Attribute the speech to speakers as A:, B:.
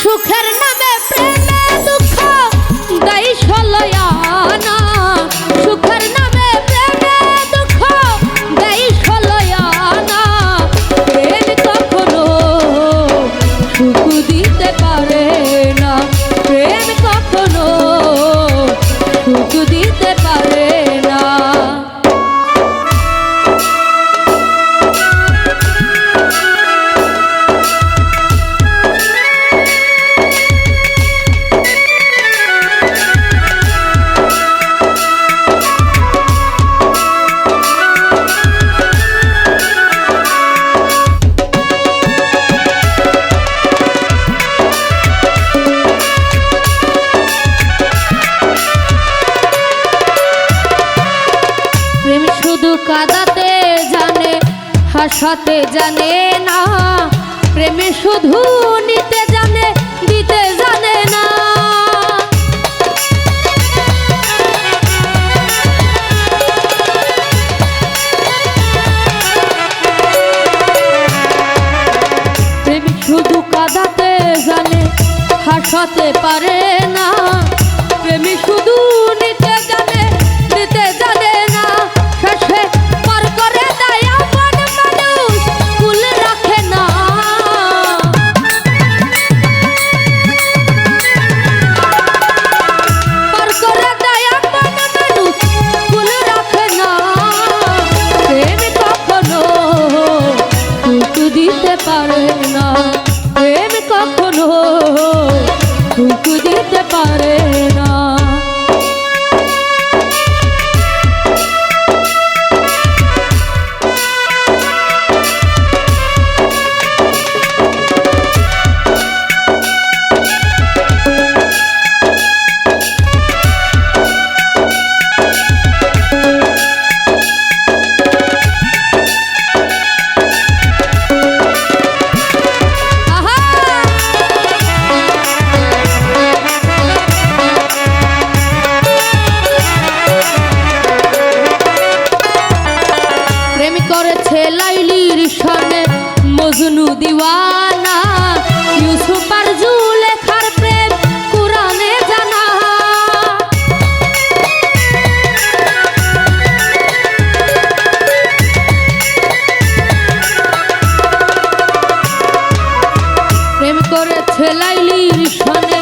A: সুখের নামে প্রেমে দুঃখ দায়ী সলয়ানা হাসাতে জানে না, প্রেমে শুধু নিতে জানে, দিতে জানে না। প্রেম শুধু কাদাতে জানে, হাসাতে পারে না। প্রেমী শুধু নিতে জানে, দিতে জানে সুখ দিতে পারে না। করেছে লাইলির সনে মজনু দিওয়ানা। ইউসুফ আর জুলেখার প্রেম কুরআনে জানা। প্রেম সনে